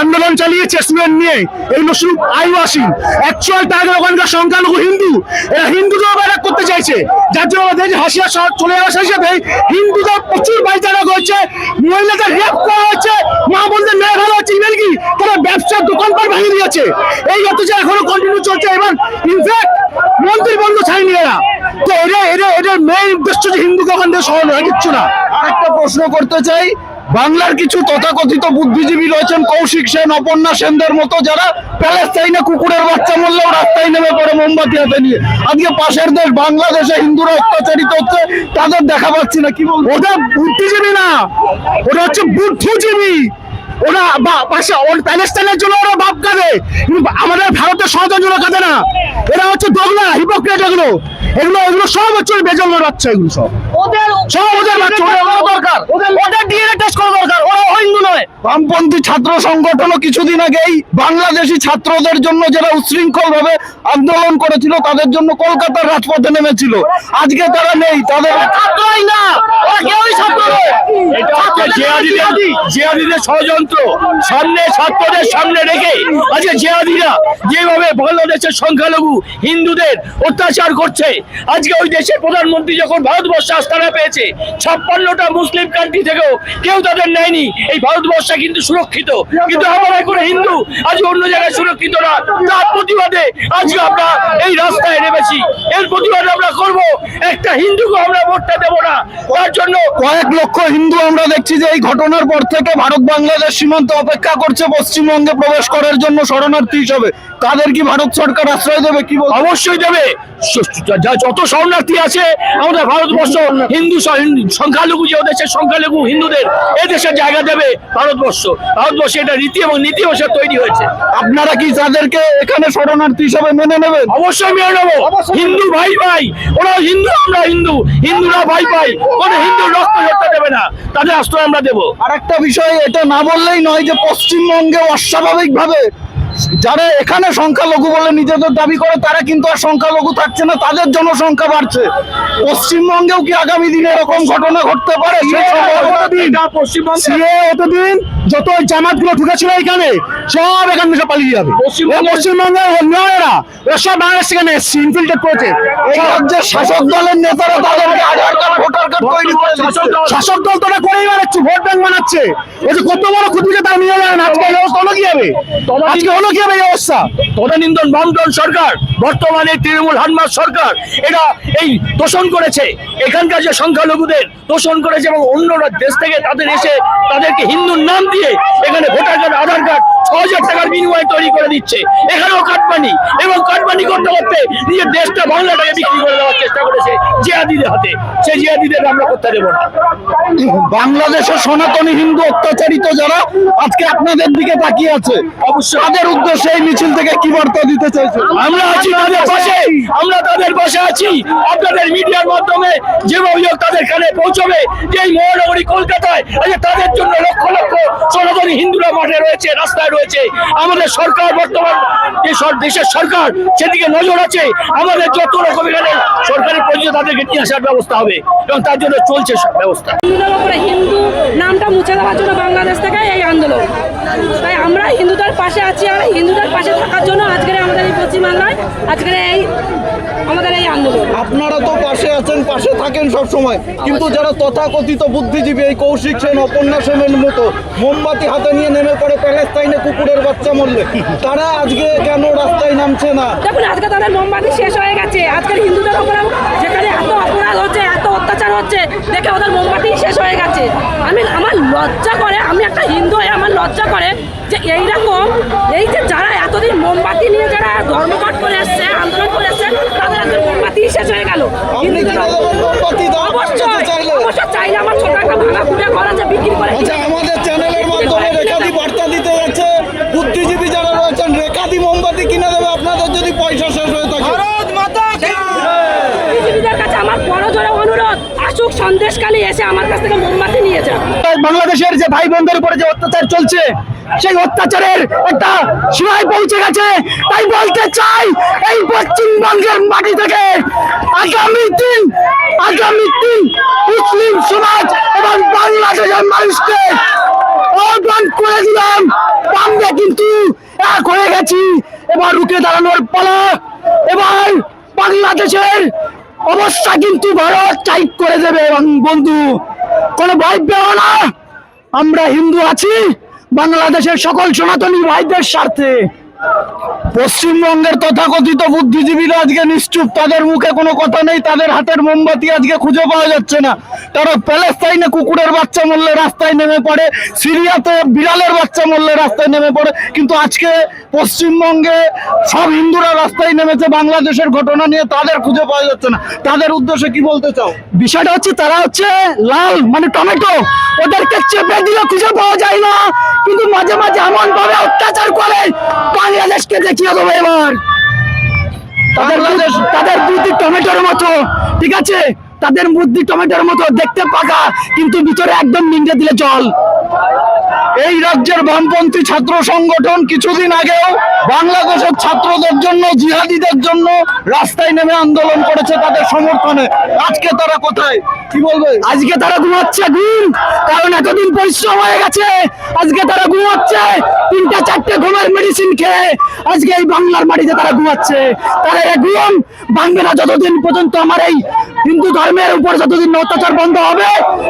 আন্দোলন চালিয়েছে স্টুডেন্ট নিয়ে। এগুলো শুধু আইওয়াসিং অ্যাকচুয়াল টার্গেট ওখানকার সংখ্যালঘু হিন্দু, এরা হিন্দুদেরও ব্যারাক করতে চাইছে। যার জন্য আমাদের হাসিয়া শহর চলে সাথে সাথে হিন্দুদের প্রচুর বাইচারা হচ্ছে মহিলাদের রেপ করা হচ্ছে মা বোনদের মেয়ে ভালো হচ্ছে ইভেন কি তারা ব্যবসার দোকানপাট ভেঙে দিয়েছে। এই অত্যাচার এখনও কন্টিনিউ চলছে এবং ইনফ্যাক্ট মন্ত্রী বন্ধ ছাড়েনি এরা। তো এটা এটা এটার মেইন উদ্দেশ্য যে হিন্দুকে ওখান থেকে সরানো কিচ্ছু না। একটা প্রশ্ন করতে চাই বাংলার কিছু তথাকথিত বুদ্ধিজীবী রয়েছেন কৌশিক সেন, অপর্ণা সেনদের মতো যারা প্যালেস্তাইনে কুকুরের বাচ্চা মরলেও রাস্তায় নেমে পড়ে মোমবাতি হাতে নিয়ে। আজকে পাশের দেশ বাংলাদেশে হিন্দুরা অত্যাচারিত হচ্ছে, তাদের দেখা পাচ্ছি না, কি বলব? ওটা বুদ্ধিজীবী না। ওটা হচ্ছে বুদ্ধিজীবী। ওরা পাশে প্যালেস্টাইনের জন্য ওরা বাপ কাঁদে আমাদের ভারতের জন্য কাঁদে না। এরা হচ্ছে দোগলা হিপোক্রেট এগুলো। এগুলো এগুলো সব হচ্ছে ওই বেজন্মের বাচ্চা এগুলো সব। সব ওদের বাচ্চা ওদের ওরা দরকার। ওদের ওদের ডিএনএ টেস্ট করা দরকার ওরা হিন্দু নয়। বামপন্থী ছাত্র সংগঠনও কিছুদিন আগেই বাংলাদেশি ছাত্রদের জন্য যারা উশৃঙ্খল ভাবে আন্দোলন করেছিল তাদের জন্য কলকাতার রাজপথে নেমেছিল। আজকে তারা নেই তাদের ছাত্রই না ওরা কেউই ছাত্র নয়। ষড়যন্ত্র সামনে ছাত্রদের সামনে রেখে আজকে যেভাবে সংখ্যালঘু হিন্দুদের অত্যাচার করছে, আজকে ওই দেশের প্রধানমন্ত্রী যখন ভারতবর্ষে আস্থানা পেয়েছে, ছাপ্পান্নটা মুসলিম কান্ট্রি থেকেও কেউ তাদের নেয়নি। এই ভারতবর্ষে কিন্তু সুরক্ষিত, কিন্তু আমরা এখন হিন্দু আজ অন্য জায়গায় সুরক্ষিত না। তার প্রতিবাদে আজকে আমরা এই রাস্তায় নেমেছি। এর প্রতিবাদ আমরা করব, একটা হিন্দুকে আমরা ভোটটা দেবো না। তার জন্য কয়েক লক্ষ হিন্দু আমরা দেখছি যে এই ঘটনার পর থেকে ভারত বাংলাদেশ সীমান্তে অপেক্ষা করছে পশ্চিমবঙ্গে প্রবেশ করার জন্য শরণার্থী হিসাবে। তাদের কি ভারত সরকার আশ্রয় দেবে কি অবশ্যই দেবে। যত শরণার্থী আছে আমাদের ভারতবর্ষ হিন্দু সংখ্যালঘু যে দেশের সংখ্যালঘু হিন্দুদের এ দেশের জায়গা দেবে ভারতবর্ষ। ভারতবর্ষে এটা রীতি এবং নীতি বসে তৈরি হয়েছে। আপনারা কি তাদেরকে এখানে শরণার্থী হিসাবে মেনে নেবেন? অবশ্যই মেনে নেব। হিন্দু ভাই ভাই ওরা হিন্দু আমরা হিন্দু। হিন্দুরা ভাই ভাই কোন হিন্দু রক্ত দেবে না। তাদের আশ্রয় আমরা দেবো। আর একটা বিষয় এটা না বললেই নয় যে পশ্চিমবঙ্গে অস্বাভাবিক ভাবে যারা এখানে সংখ্যালঘু বলে নিজেদের দাবি করে তারা কিন্তু আর সংখ্যালঘু থাকছে না তাদের জনসংখ্যা বাড়ছে। পশ্চিমবঙ্গেও কি আগামী দিনে এরকম ঘটনা ঘটতে পারে? পশ্চিমবঙ্গ এতদিন যত জামাতগুলো ঢুকেছিল এখানে সব এখান থেকে পালিয়ে যাবে। পশ্চিমবঙ্গে- পশ্চিমবঙ্গের নয় এরা এরা সব বাংলাদেশ এখানে এসছে ইনফিল্ট্রেট করেছে। এই রাজ্যের শাসক দলের নেতারা তাদেরকে আধার কার্ড ভোটার কার্ড তৈরি শাসক দল তোরা করেই বানাচ্ছে ভোট ব্যাংক বানাচ্ছে। এই যে কত বড় খুঁটিকে তারা নিয়ে যাবে না আজকে এই অবস্থা হলো কি হবে আজকে হলো কি হবে এই অবস্থা তদানীন্দন বামদল সরকার বর্তমানে তৃণমূল হানমার সরকার এরা এই তোষণ করেছে। এখানকার যে সংখ্যালঘুদের তোষণ করেছে এবং অন্য দেশ থেকে তাদের এসে তাদেরকে হিন্দুর নাম দিয়ে এখানে ভোটার কার্ড আধার কার্ড ছ হাজার টাকার বিনিময়ে তৈরি করে দিচ্ছে। এখানেও কাটমানি। এবং কাটমানি করতে করতে নিজের দেশটা বাংলাটাকে বিক্রি করে দেওয়ার চেষ্টা করেছে জিয়াদিদের হাতে। সেই জিয়াদিদের আমরা করতে দেবো না। বাংলাদেশের সনাতনী হিন্দু অত্যাচারিত যারা আজকে আপনাদের দিকে তাকিয়ে আছে অবশ্যই। তাদের উদ্দেশ্যে এই মিছিল থেকে কি বার্তা দিতে চাইছে? আমরা আছি তাদের পাশে। আমরা তাদের পাশে আছি। আপনাদের মিডিয়ার মাধ্যমে যেভাবে হোক তাদের কানে পৌঁছবে যে মহানগরী কলকাতায় তাদের জন্য লক্ষ লক্ষ সনাতনী হিন্দুরা মাঠে রয়েছে রাস্তায় রয়েছে। আমাদের সরকার বর্তমান যে দেশের সরকার সেদিকে নজর আছে আমাদের যত রকম এখানে সরকারি পর্যায়ে তাদেরকে নিয়ে আসার ব্যবস্থা হবে এবং তার জন্য চলছে সব ব্যবস্থা। হিন্দু নামটা মুছে দেওয়ার জন্য বাংলাদেশ থেকে এই আন্দোলন। তাই আমরা হিন্দুদের পাশে আছি আর হিন্দুদের পাশে থাকার জন্য আজকের আমাদের এই পশ্চিমবাংলায় আজকের এই আমাদের এই আন্দোলন। আপনারা তো পাশে আছেন পাশে থাকেন সব সময় কিন্তু যারা তথাকথিত বুদ্ধিজীবী এই কৌশিক সেন অপর্ণা সেনের মতো মোমবাতি হাতে নিয়ে নেমে পড়ে প্যালেস্তাইনে কুকুরের বাচ্চা মরলে। তারা আজকে কেন রাস্তায় নামছে না? দেখুন আজকে তাদের মোমবাতি শেষ হয়ে গেছে। আজকের হিন্দুদের উপরে যেখানে এত অপরাধ হচ্ছে এত অত্যাচার হচ্ছে দেখে ওদের মোমবাতি শেষ হয়ে গেছে। আমি আমার লজ্জা করে আমি একটা হিন্দু হয়ে আমার লজ্জা করে যে এইরকম এই যে যারা এতদিন মোমবাতি নিয়ে যারা ধর্মঘট করে এসছে আন্দোলন করে এসছে তাদের আজকে মোমবাতি শেষ হয়ে গেল। হিন্দুদের অবশ্যই অবশ্যই চাইলে আমার ছোট একটা ভাঙা ফুটে ঘর আছে বিক্রি করে আচ্ছা আমাদের চ্যানেলের মাধ্যমে রেখাদি বার্তা দিতে যাচ্ছে বুদ্ধিজীবী যারা রয়েছেন রেখাদি মোমবাতি কিনে দেবে আপনাদের যদি পয়সা শেষ হয়ে থাকে পৃথিবীদের কাছে আমার বড় জোরে অনুরোধ আসুক সন্দেশকালী এসে আমার কাছ থেকে মোমবাতি নিয়ে যান। বাংলাদেশের যে ভাই বোনদের উপরে যে অত্যাচার চলছে, সেই অত্যাচারের একটা সীমায় পৌঁছে গেছে। তাই বলতে চাই, এই পশ্চিমবঙ্গের মাটি থেকে আগামী দিন আগামী দিন মুসলিম সমাজ এবং বাংলাদেশের মানুষকে অর্পণ করে দিলাম। আমরা কিন্তু এক হয়ে গেছি, এবার রুখে দাঁড়ানোর পালা। এবার বাংলাদেশের অবস্থা কিন্তু ভারত টাইপ করে দেবে এবং বন্ধু, কোনো ভয় পেও না। আমরা হিন্দু আছি, বাংলাদেশের সকল সনাতনী ভাইদের স্বার্থে। পশ্চিমবঙ্গের তথাকথিত বুদ্ধিজীবীরা আজকে নিশ্চুপ। তাদের মুখে কোনো কথা নেই, তাদের হাতের মোমবাতি আজকে খুঁজে পাওয়া যাচ্ছে না। তারা প্যালেস্তাইনে কুকুরের বাচ্চা মরলে রাস্তায় নেমে পড়ে, সিরিয়াতে বিড়ালের বাচ্চা মরলে রাস্তায় নেমে পড়ে। কিন্তু আজকে পশ্চিমবঙ্গে সব হিন্দুরা রাস্তায় নেমেছে, বাংলাদেশের ঘটনা নিয়ে তাদের খুঁজে পাওয়া যাচ্ছে না। তাদের উদ্দেশ্যে কি বলতে চাও? বিষয়টা হচ্ছে, তারা হচ্ছে লাল মানে টমেটো। ওদেরকে চেপে দিলে খুঁজে পাওয়া যায় না। কিন্তু মাঝে মাঝে এমন ভাবে অত্যাচার করে। বাংলাদেশকে দেখিয়ে দেবো এবার। তাদের তাদের বুদ্ধি টমেটোর মতো ঠিক আছে? তাদের বুদ্ধি টমেটোর মতো দেখতে পাকা কিন্তু ভিতরে একদম নিন্দে দিলে জল। এই রাজ্যের বামপন্থী ছাত্র সংগঠন কিছুদিন আগেও বাংলাদেশের ছাত্রদের জন্য, জিহাদিদের জন্য রাস্তায় নেমে আন্দোলন করেছে তাদের সমর্থনে। আজকে তারা কোথায়? কি বলবে? আজকে তারা ঘুমাচ্ছে, ঘুম! কারণ এতদিন পরিশ্রম হয়ে গেছে। আজকে তারা ঘুমাচ্ছে, তিনটা, চারটে ঘুমের মেডিসিন খেয়ে আজকে এই বাংলার মাটিতে তারা ঘুমাচ্ছে। তারা এই ঘুম ভাঙবে না যতদিন পর্যন্ত আমার এই হিন্দু ধর্মের উপর যতদিন অত্যাচার বন্ধ হবে,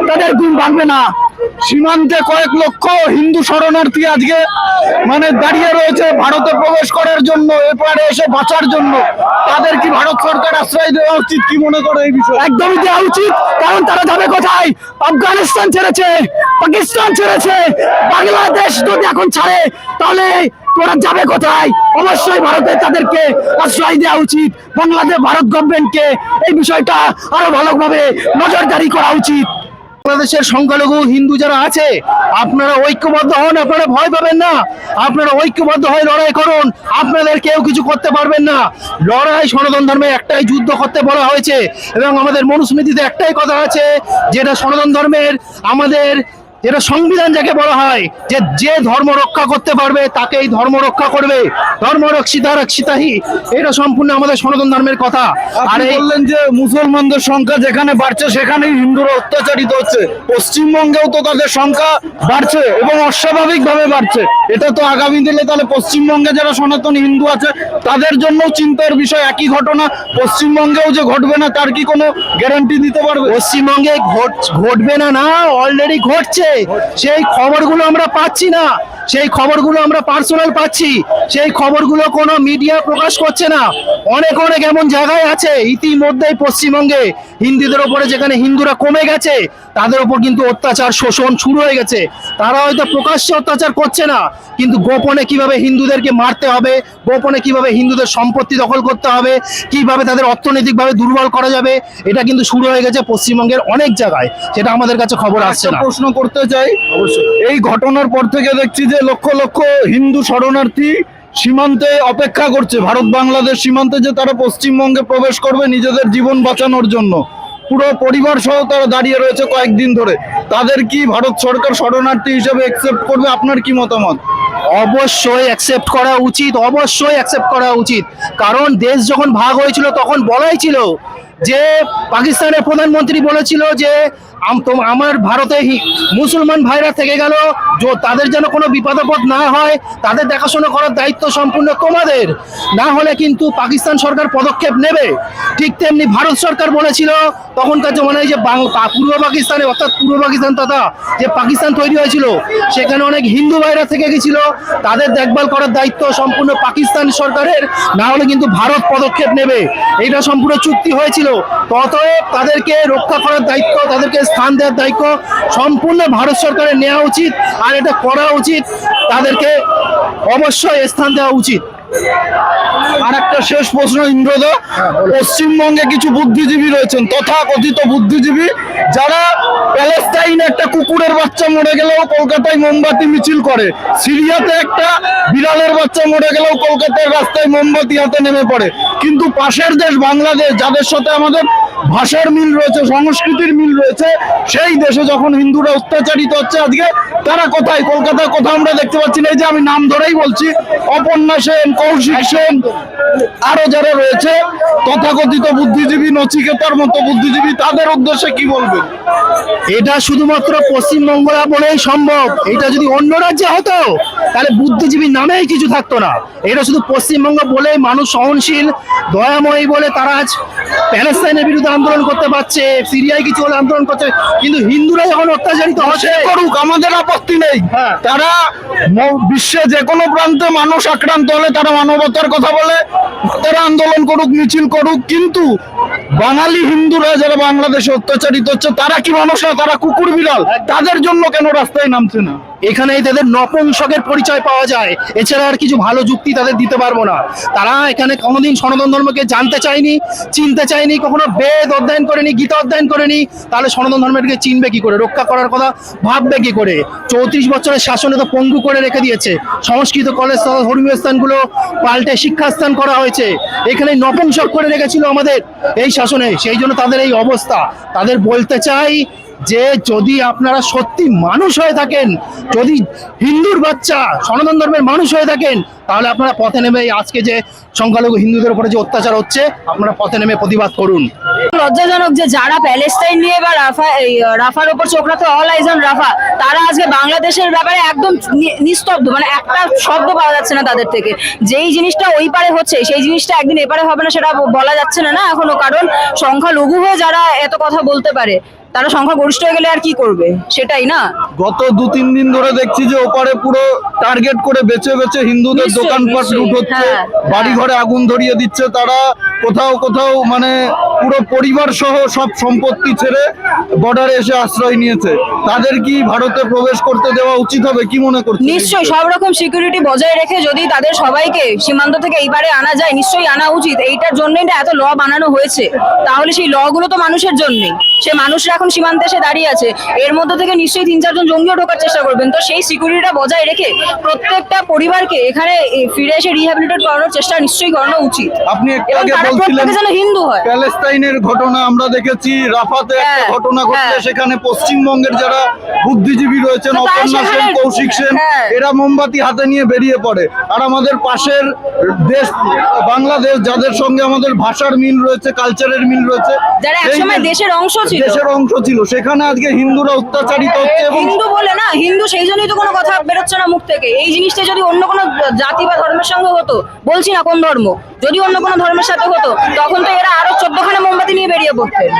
তাদের ঘুম ভাঙবে না। সীমান্তে কয়েক লক্ষ হিন্দু শরণার্থী আজকে মানে দাঁড়িয়ে রয়েছে ভারতে প্রবেশ করার জন্য, এপারে এসে বাঁচার জন্য। তাদের কি ভারত সরকার আশ্রয় দেওয়া উচিত কি মনে করে এই বিষয়ে? একদমই দেওয়া উচিত, কারণ তারা যাবে কোথায়? আফগানিস্তান ছেড়েছে, পাকিস্তান ছেড়েছে, বাংলাদেশ যদি এখন ছাড়ে, তাহলে তোরা যাবে কোথায়? অবশ্যই ভারতে তাদেরকে আশ্রয় দেওয়া উচিত, বাংলাদেশ, ভারত গভর্নমেন্টকে এই বিষয়টা আরও ভালোভাবে নজরদারি করা উচিত। বাংলাদেশের সংখ্যালঘু হিন্দু যারা আছে, আপনারা ঐক্যবদ্ধ হন, আপনারা ভয় পাবেন না। আপনারা ঐক্যবদ্ধ হয়ে লড়াই করুন, আপনাদের কেউ কিছু করতে পারবেন না। লড়াই সনাতন ধর্মে একটাই যুদ্ধ করতে বলা হয়েছে, এবং আমাদের মনুস্মৃতিতে একটাই কথা আছে, যেটা সনাতন ধর্মের আমাদের যেটা সংবিধান যাকে বলা হয় যে যে ধর্ম রক্ষা করতে পারবে তাকে এই ধর্ম রক্ষা করবে। ধর্ম রক্ষিতা রক্ষিতাহি এটা সম্পূর্ণ আমাদের সনাতন ধর্মের কথা। আর বললেন যে মুসলমানদের সংখ্যা যেখানে বাড়ছে সেখানেই হিন্দুরা অত্যাচারিত হচ্ছে। পশ্চিমবঙ্গেও তো তাদের সংখ্যা বাড়ছে এবং অস্বাভাবিক ভাবে বাড়ছে। এটা তো আগামী দিনে তাহলে পশ্চিমবঙ্গে যারা সনাতন হিন্দু আছে তাদের জন্য চিন্তার বিষয় একই ঘটনা। পশ্চিমবঙ্গেও যে ঘটবে না তার কি কোনো গ্যারান্টি দিতে পারবে? পশ্চিমবঙ্গে ঘটবে না না অলরেডি ঘটছে। সেই খবরগুলো আমরা পাচ্ছি না। সেই খবরগুলো আমরা পার্সোনাল পাচ্ছি। সেই খবরগুলো কোনো মিডিয়া প্রকাশ করছে না। অনেক অনেক এমন জায়গায় আছে ইতিমধ্যেই পশ্চিমবঙ্গে হিন্দুদের ওপরে যেখানে হিন্দুরা কমে গেছে তাদের উপর কিন্তু অত্যাচার শোষণ শুরু হয়ে গেছে। তারা হয়তো প্রকাশ্যে অত্যাচার করছে না কিন্তু গোপনে কীভাবে হিন্দুদেরকে মারতে হবে গোপনে কীভাবে হিন্দুদের সম্পত্তি দখল করতে হবে কীভাবে তাদের অর্থনৈতিকভাবে দুর্বল করা যাবে এটা কিন্তু শুরু হয়ে গেছে পশ্চিমবঙ্গের অনেক জায়গায়। সেটা আমাদের কাছে খবর আসছে না। প্রশ্ন করতে চাই। এই ঘটনার পর থেকে দেখছি যে লক্ষ লক্ষ হিন্দু শরণার্থী সীমান্তে অপেক্ষা করছে, ভারত বাংলাদেশ সীমান্তে যে তারা পশ্চিমবঙ্গে প্রবেশ করবে নিজেদের জীবন বাঁচানোর জন্য। পুরো পরিবার সহ তারা দাঁড়িয়ে রয়েছে কয়েকদিন ধরে। তাদের কি ভারত সরকার শরণার্থী হিসেবে অ্যাকসেপ্ট করবে? আপনার কি মতামত? অবশ্যই অ্যাকসেপ্ট করা উচিত, অবশ্যই অ্যাকসেপ্ট করা উচিত। কারণ দেশ যখন ভাগ হয়েছিল তখন বলাই ছিল যে পাকিস্তানের প্রধানমন্ত্রী বলেছিল যে আমার ভারতে মুসলমান ভাইরা থেকে গেল তাদের যেন কোনো বিপদ আপদ না হয়, তাদের দেখাশোনা করার দায়িত্ব সম্পূর্ণ তোমাদের। না হলে কিন্তু পাকিস্তান সরকার পদক্ষেপ নেবে। ঠিক তেমনি ভারত সরকার বলেছিল, তখনকার জমানায় যে পূর্ব পাকিস্তানে, অর্থাৎ পূর্ব পাকিস্তান তথা যে পাকিস্তান তৈরি হয়েছিল, সেখানে অনেক হিন্দু ভাইরা থেকে গেছিল। তাদের দেখভাল করার দায়িত্ব সম্পূর্ণ পাকিস্তান সরকারের। না হলে কিন্তু ভারত পদক্ষেপ নেবে। এটা সম্পূর্ণ চুক্তি হয়েছিল ততএব তাদেরকে রক্ষা করার দায়িত্ব, তাদেরকে স্থান দেওয়ার দায়িত্ব সম্পূর্ণ ভারত সরকারের নেওয়া উচিত। আর এটা করা উচিত, তাদেরকে অবশ্যই স্থান দেওয়া উচিত। আর একটা শেষ প্রশ্ন ইন্দ্রদা। পশ্চিমবঙ্গে কিছু বুদ্ধিজীবী রয়েছেন তথা কথিত বুদ্ধিজীবী যারা প্যালেস্টাইনে একটা কুকুরের বাচ্চা মরে গেলেও কলকাতায় মোমবাতি মিছিল করে। সিরিয়াতে একটা বিড়ালের বাচ্চা মরে গেলেও কলকাতার রাস্তায় মোমবাতি হাতে নেমে পড়ে। কিন্তু পাশের দেশ বাংলাদেশ যাদের সাথে আমাদের ভাষার মিল রয়েছে সংস্কৃতির মিল রয়েছে সেই দেশে যখন হিন্দুরা অত্যাচারিত হচ্ছে আজকে তারা কোথায়? কলকাতায় কোথাও আমরা দেখতে পাচ্ছি না। এই যে আমি নাম ধরেই বলছি অপর্ণা সেন কৌশিক সেন আরও যারা রয়েছে তথাকথিত বুদ্ধিজীবী নচিকেতার মতো বুদ্ধিজীবী তাদের উদ্দেশ্যে কি বলবেন? এটা শুধুমাত্র পশ্চিমবঙ্গরা বলেই সম্ভব। এটা যদি অন্য রাজ্যে হতো তাহলে বুদ্ধিজীবী নামেই কিছু থাকতো না। এটা শুধু পশ্চিমবঙ্গ বলেই মানুষ সহনশীল দয়াময়ী বলে তারা আজ প্যালেস্তাইনের বিরুদ্ধে আন্দোলন করতে পারছে সিরিয়ায় কিছু হলে আন্দোলন করছে কিন্তু হিন্দুরা যখন অত্যাচারিত হচ্ছে। করুক আমাদের আপত্তি নেই। হ্যাঁ। তারা বিশ্বে যে কোনো প্রান্তে মানুষ আক্রান্ত হলে তারা মানবতার কথা বলে তারা আন্দোলন করুক, মিছিল করুক, কিন্তু বাঙালি হিন্দুরা যারা বাংলাদেশে অত্যাচারিত হচ্ছে, তারা কি মানুষ না? তারা কুকুর বিড়াল। তাদের জন্য কেন রাস্তায় নামছে না? এখানেই তাদের নপুংসকের পরিচয় পাওয়া যায়। এছাড়া আর কিছু ভালো যুক্তি তাদের দিতে পারব না। তারা এখানে কোনোদিন সনাতন ধর্মকে জানতে চায়নি, চিনতে চায়নি, কখনো বেদ অধ্যয়ন করেনি, গীতা অধ্যয়ন করেনি। তাহলে সনাতন ধর্মকে চিনবে কি করে? রক্ষা করার কথা ভাববে কি করে? চৌত্রিশ বছরের শাসনে তো পঙ্গু করে রেখে দিয়েছে। সংস্কৃত কলেজ ধর্মীয় স্থানগুলো পাল্টে শিক্ষাস্থান করা হয়েছে। এখানে নপুংসক করে রেখেছিল আমাদের এই শাসনে। সেই জন্য তাদের এই অবস্থা। তাদের বলতে চাই যে যদি আপনারা সত্যি মানুষ হয়ে থাকেন, যদি হিন্দুর বাচ্চা সনাতন ধর্মের মানুষ হয়ে থাকেন, তাহলে আপনারা পথে নেমে আজকে যে সংখ্যালঘু হিন্দুদের উপরে যে অত্যাচার হচ্ছে, আপনারা পথে নেমে প্রতিবাদ করুন। লজ্জাজনক যে যারা প্যালেস্তাইন নিয়ে বা রাফা রাফার উপর চোখ রাখতে অল আইজ অন রাফা, তারা আজকে বাংলাদেশের ব্যাপারে একদম নিস্তব্ধ মানে একটা শব্দ পাওয়া যাচ্ছে না তাদের থেকে। যেই জিনিসটা ওই পারে হচ্ছে, সেই জিনিসটা একদিন এপারে হবে না, সেটা বলা যাচ্ছে না না এখনও। কারণ সংখ্যালঘু হয়ে যারা এত কথা বলতে পারে তারা সংখ্যা গরিষ্ঠ হয়ে গেলে আর কি করবে? সেটাই না? গত দু তিন দিন ধরে দেখছি যে ওপারে পুরো টার্গেট করে বেছে বেছে হিন্দুদের দোকানপাট লুট হচ্ছে হ্যাঁ, বাড়ি ঘরে আগুন ধরিয়ে দিচ্ছে তারা কোথাও কোথাও মানে পুরো পরিবার সহ সব সম্পত্তি ছেড়ে বর্ডারে এসে আশ্রয় নিয়েছে। তাদের কি ভারতে প্রবেশ করতে দেওয়া উচিত হবে? কি মনে করছে নিশ্চয়ই সব রকম সিকিউরিটি বজায় রেখে যদি তাদের সবাইকে সীমান্ত থেকে এইবারে আনা যায় নিশ্চয়ই আনা উচিত। এইটার জন্যই না এত ল বানানো হয়েছে। তাহলে সেই ল গুলো তো মানুষের জন্যই। সে মানুষরা এখন সীমান্তে এসে দাঁড়িয়ে আছে। এর মধ্যে থেকে নিশ্চয়ই তিন চারজন জঙ্গিও ঢোকার চেষ্টা করবেন। তো সেই সিকিউরিটিটা বজায় রেখে প্রত্যেকটা পরিবারকে এখানে ফিরে এসে রিহ্যাবিলিটেট করানোর চেষ্টা নিশ্চয়ই করানো উচিত। আপনি একটু আগে বলছিলেন যেন হিন্দু হয়। প্যালেস্তাইনের ঘটনা আমরা দেখেছি রাফাতে একটা হ্যাঁ, ঘটনা ঘটলে হ্যাঁ। সেখানে পশ্চিমবঙ্গের যারা বুদ্ধিজীবী রয়েছেন অপর্ণা সেন কৌশিক সেন হ্যাঁ। এরা মোমবাতি হাতে নিয়ে বেরিয়ে পড়ে। আর আমাদের পাশের দেশ বাংলাদেশ যাদের সঙ্গে আমাদের ভাষার মিল রয়েছে কালচারের মিল রয়েছে যারা একসময় দেশের অংশ ছিল। দেশের অংশ ছিল। সেখানে আজকে হিন্দুরা অত্যাচারিত হচ্ছে এবং হিন্দু বলে না হিন্দু সেই জন্যই তো কোনো কথা বেরোচ্ছে না মুখ থেকে। এই জিনিসটা যদি অন্য কোনো জাতি বা ধর্মের সঙ্গে হতো বলছি না কোন ধর্ম যদি অন্য কোনো ধর্মের সাথে হতো তখন তো এরা আরও চোদ্দখানে মোমবাতি নিয়ে বেরিয়ে পড়তেন।